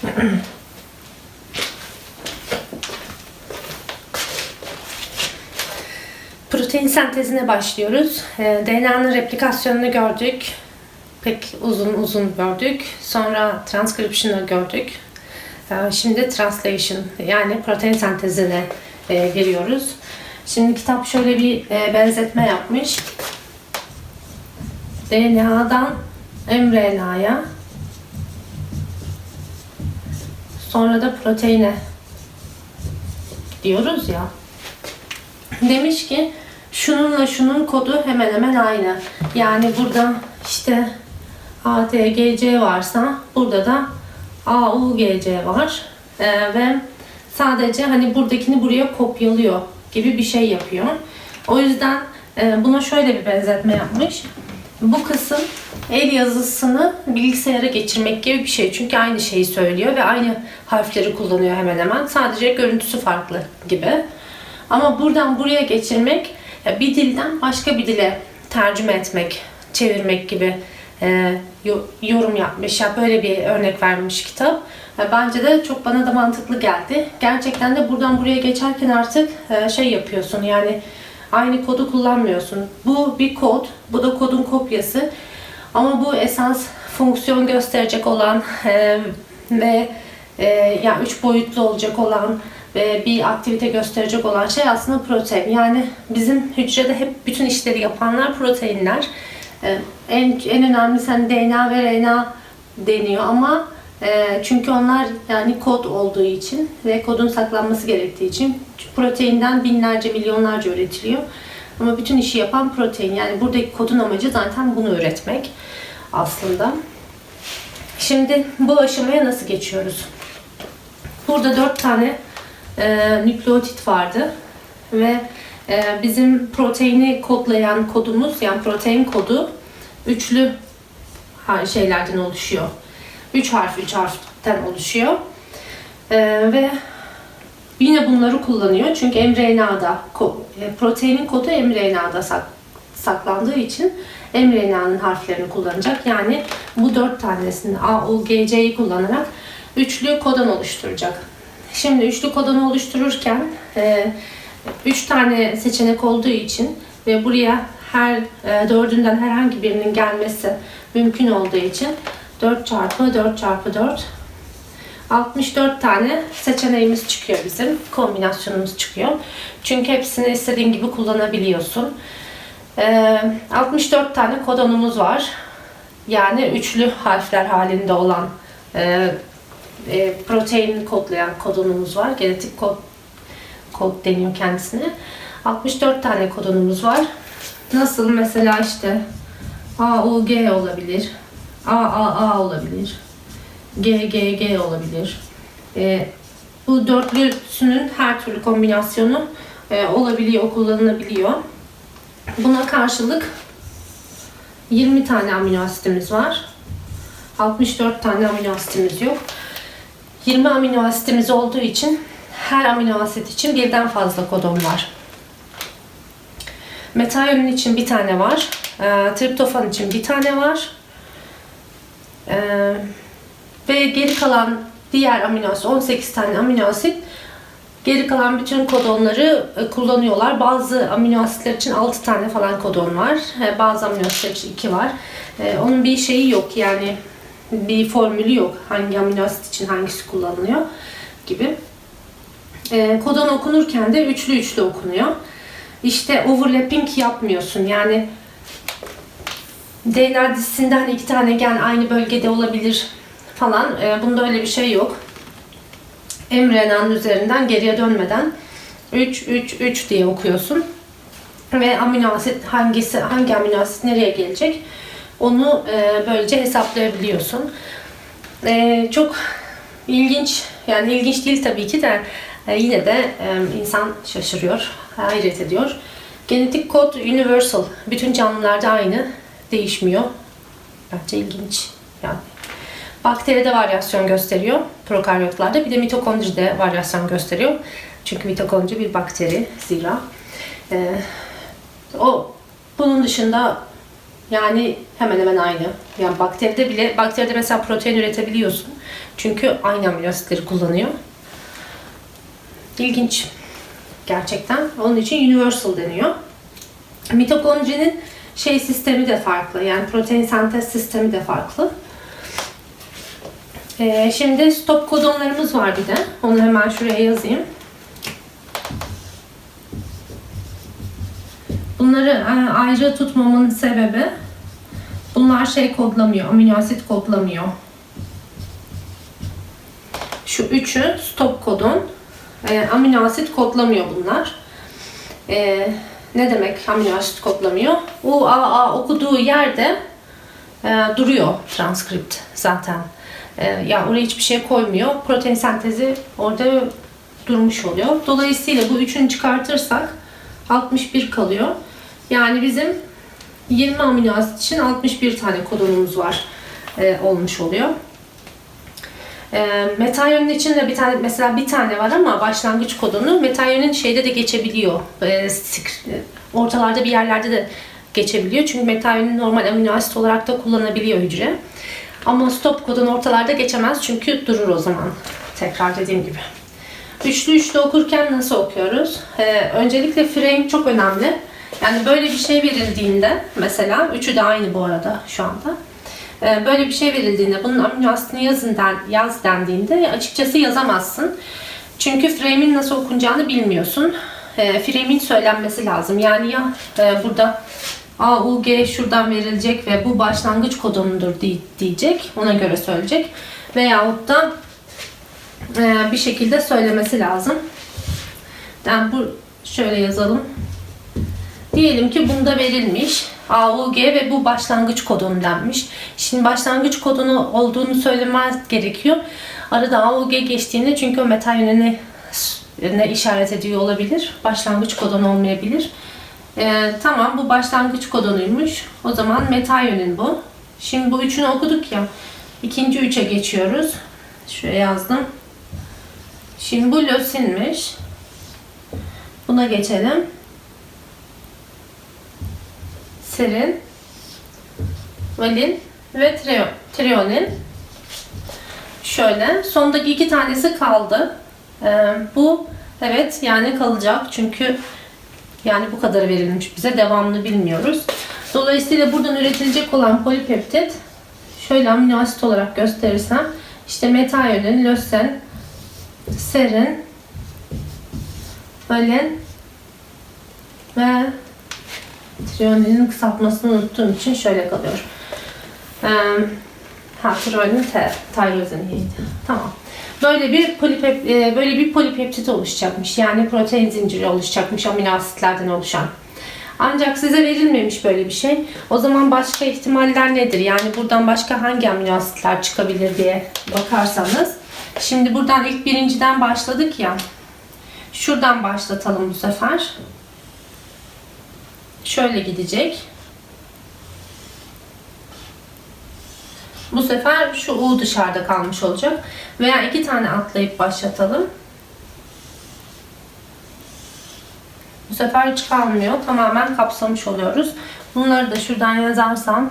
Protein sentezine başlıyoruz. Ee, DNA'nın replikasyonunu gördük. Pek uzun uzun gördük. Sonra transcription'ı gördük. Ee, Şimdi translation yani protein sentezine e, giriyoruz. Şimdi kitap şöyle bir e, benzetme yapmış. DNA'dan mRNA'ya sonra da proteine diyoruz ya. Demiş ki şununla şunun kodu hemen hemen aynı. Yani burada işte ATGC varsa burada da AUGC var. Ee, ve sadece hani buradakini buraya kopyalıyor gibi bir şey yapıyor. O yüzden e, buna şöyle bir benzetme yapmış. Bu kısım el yazısını bilgisayara geçirmek gibi bir şey. Çünkü aynı şeyi söylüyor ve aynı harfleri kullanıyor hemen hemen. Sadece görüntüsü farklı gibi. Ama buradan buraya geçirmek bir dilden başka bir dile tercüme etmek, çevirmek gibi e, yo- yorum yapmış. Ya böyle bir örnek vermiş kitap. E, Bence de çok bana da mantıklı geldi. Gerçekten de buradan buraya geçerken artık e, şey yapıyorsun yani aynı kodu kullanmıyorsun. Bu bir kod, bu da kodun kopyası. Ama bu esas fonksiyon gösterecek olan e, ve e, yani üç boyutlu olacak olan ve bir aktivite gösterecek olan şey aslında protein. Yani bizim hücrede hep bütün işleri yapanlar proteinler. E, en, en önemlisi hani DNA ve RNA deniyor ama e, çünkü onlar yani kod olduğu için ve kodun saklanması gerektiği için proteinden binlerce milyonlarca üretiliyor. Ama bütün işi yapan protein. Yani buradaki kodun amacı zaten bunu üretmek aslında. Şimdi bu aşamaya nasıl geçiyoruz? Burada dört tane e, nükleotit vardı ve e, bizim proteini kodlayan kodumuz yani protein kodu üçlü şeylerden oluşuyor. Üç harf, üç harften oluşuyor. E, ve yine bunları kullanıyor çünkü mRNA'da e, proteinin kodu mRNA'da sak- saklandığı için mRNA'nın harflerini kullanacak. Yani bu dört tanesini A, U, G, C'yi kullanarak üçlü kodon oluşturacak. Şimdi üçlü kodonu oluştururken e, üç tane seçenek olduğu için ve buraya her e, dördünden herhangi birinin gelmesi mümkün olduğu için 4 çarpı 4 çarpı 4 64 tane seçeneğimiz çıkıyor bizim. Kombinasyonumuz çıkıyor. Çünkü hepsini istediğin gibi kullanabiliyorsun. Ee, 64 tane kodonumuz var. Yani üçlü harfler halinde olan e, e, protein kodlayan kodonumuz var. Genetik kod, kod deniyor kendisine. 64 tane kodonumuz var. Nasıl mesela işte A, U, G olabilir. A, A, A olabilir. G, G, G olabilir. E, bu dörtlüsünün her türlü kombinasyonu e, olabiliyor, kullanılabiliyor. Buna karşılık 20 tane amino asitimiz var. 64 tane amino asitimiz yok. 20 amino asitimiz olduğu için her amino asit için birden fazla kodon var. Metayonin için bir tane var. E, triptofan için bir tane var. E, ve geri kalan diğer amino asit, 18 tane amino asit Geri kalan bütün kodonları e, kullanıyorlar. Bazı amino asitler için 6 tane falan kodon var. Bazı amino asitler için 2 var. E, Onun bir şeyi yok yani bir formülü yok. Hangi amino asit için hangisi kullanılıyor gibi. E, Kodon okunurken de üçlü üçlü okunuyor. İşte overlapping yapmıyorsun. Yani DNA dizisinden iki tane gen aynı bölgede olabilir falan. E, Bunda öyle bir şey yok mRNA'nın üzerinden geriye dönmeden 3 3 3 diye okuyorsun. Ve amino asit hangisi hangi amino asit nereye gelecek onu e, böylece hesaplayabiliyorsun. E, çok ilginç yani ilginç değil tabii ki de e, yine de e, insan şaşırıyor, hayret ediyor. Genetik kod universal. Bütün canlılarda aynı. Değişmiyor. Bence ilginç. Yani Bakteride varyasyon gösteriyor prokaryotlarda. Bir de mitokondride varyasyon gösteriyor. Çünkü mitokondri bir bakteri zira. Ee, o bunun dışında Yani hemen hemen aynı. Yani bakteride bile, bakteride mesela protein üretebiliyorsun. Çünkü aynı amino asitleri kullanıyor. İlginç. Gerçekten. Onun için universal deniyor. Mitokondrinin şey sistemi de farklı. Yani protein sentez sistemi de farklı. Ee, şimdi stop kodonlarımız var bir de. Onu hemen şuraya yazayım. Bunları ayrı tutmamın sebebi bunlar şey kodlamıyor, amino asit kodlamıyor. Şu üçü stop kodon. E, amino asit kodlamıyor bunlar. E, ne demek amino asit kodlamıyor? UAA okuduğu yerde e, duruyor transkript zaten. E, ya oraya hiçbir şey koymuyor. Protein sentezi orada durmuş oluyor. Dolayısıyla bu üçünü çıkartırsak 61 kalıyor. Yani bizim 20 amino asit için 61 tane kodonumuz var e, olmuş oluyor. E, metanyonin için de bir tane mesela bir tane var ama başlangıç kodonu metanyonin şeyde de geçebiliyor. E, e, ortalarda bir yerlerde de geçebiliyor. Çünkü metanyonin normal amino asit olarak da kullanabiliyor hücre. Ama stop kodon ortalarda geçemez çünkü durur o zaman. Tekrar dediğim gibi. Üçlü üçlü okurken nasıl okuyoruz? Ee, öncelikle frame çok önemli. Yani böyle bir şey verildiğinde mesela, üçü de aynı bu arada şu anda. Ee, böyle bir şey verildiğinde bunun amino asitini yazın den, yaz dendiğinde açıkçası yazamazsın. Çünkü frame'in nasıl okunacağını bilmiyorsun. Ee, frame'in söylenmesi lazım. Yani ya e, burada A, U, G şuradan verilecek ve bu başlangıç kodonudur di- diyecek. Ona göre söyleyecek. Veyahut da e, bir şekilde söylemesi lazım. Yani bu şöyle yazalım. Diyelim ki bunda verilmiş AUG ve bu başlangıç kodonu denmiş. Şimdi başlangıç kodunu olduğunu söylemez gerekiyor. Arada AUG geçtiğinde çünkü o metal yönüne ne işaret ediyor olabilir. Başlangıç kodonu olmayabilir. Ee, tamam bu başlangıç kodonuymuş. O zaman metal yönün bu. Şimdi bu üçünü okuduk ya. İkinci üçe geçiyoruz. Şuraya yazdım. Şimdi bu lösinmiş. Buna geçelim. Serin, valin ve trio, trionin. Şöyle. Sondaki iki tanesi kaldı. Ee, bu evet yani kalacak. Çünkü yani bu kadar verilmiş bize. Devamını bilmiyoruz. Dolayısıyla buradan üretilecek olan polipeptit şöyle amino asit olarak gösterirsem işte metayonin, lösen, serin, valin ve trioninin kısaltmasını unuttuğum için şöyle kalıyor. Ee, ha, trionin T, tyrosine Tamam. Böyle bir polipep, e, böyle bir polipeptit oluşacakmış. Yani protein zinciri oluşacakmış amino asitlerden oluşan. Ancak size verilmemiş böyle bir şey. O zaman başka ihtimaller nedir? Yani buradan başka hangi amino asitler çıkabilir diye bakarsanız. Şimdi buradan ilk birinciden başladık ya. Şuradan başlatalım bu sefer. Şöyle gidecek. Bu sefer şu U dışarıda kalmış olacak. Veya iki tane atlayıp başlatalım. Bu sefer hiç kalmıyor. Tamamen kapsamış oluyoruz. Bunları da şuradan yazarsam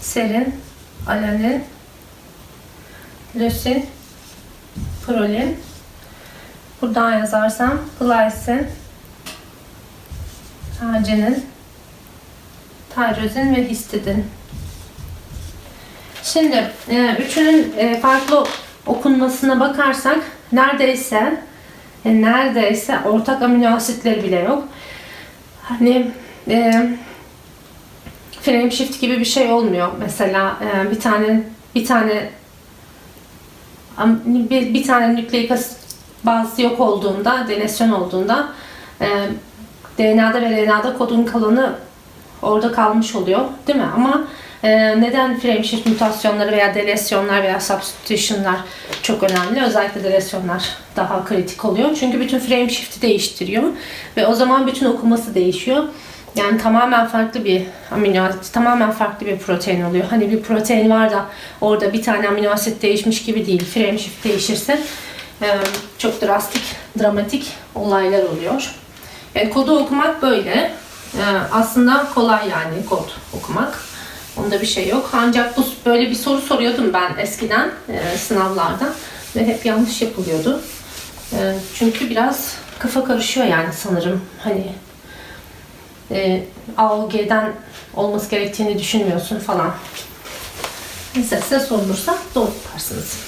serin, alanin, lösin, prolin. Buradan yazarsam glycin, arginin, tyrozin ve histidin. Şimdi e, üçünün e, farklı okunmasına bakarsak neredeyse e, neredeyse ortak amino asitleri bile yok. Hani e, frame shift gibi bir şey olmuyor. Mesela e, bir tane bir tane bir, bir tane nükleik asit bazı yok olduğunda, denesyon olduğunda e, DNA'da ve RNA'da kodun kalanı orada kalmış oluyor. Değil mi? Ama e, neden frame shift mutasyonları veya delesyonlar veya substitutionlar çok önemli? Özellikle delesyonlar daha kritik oluyor. Çünkü bütün frame shift'i değiştiriyor. Ve o zaman bütün okuması değişiyor. Yani tamamen farklı bir amino asit, tamamen farklı bir protein oluyor. Hani bir protein var da orada bir tane amino asit değişmiş gibi değil. Frame shift değişirse e, çok drastik, dramatik olaylar oluyor. Yani kodu okumak böyle. Ee, aslında kolay yani kod okumak. Onda bir şey yok. Ancak bu böyle bir soru soruyordum ben eskiden e, sınavlarda ve hep yanlış yapılıyordu. E, çünkü biraz kafa karışıyor yani sanırım. Hani e, AOG'den olması gerektiğini düşünmüyorsun falan. Neyse size sorulursa doğru yaparsınız.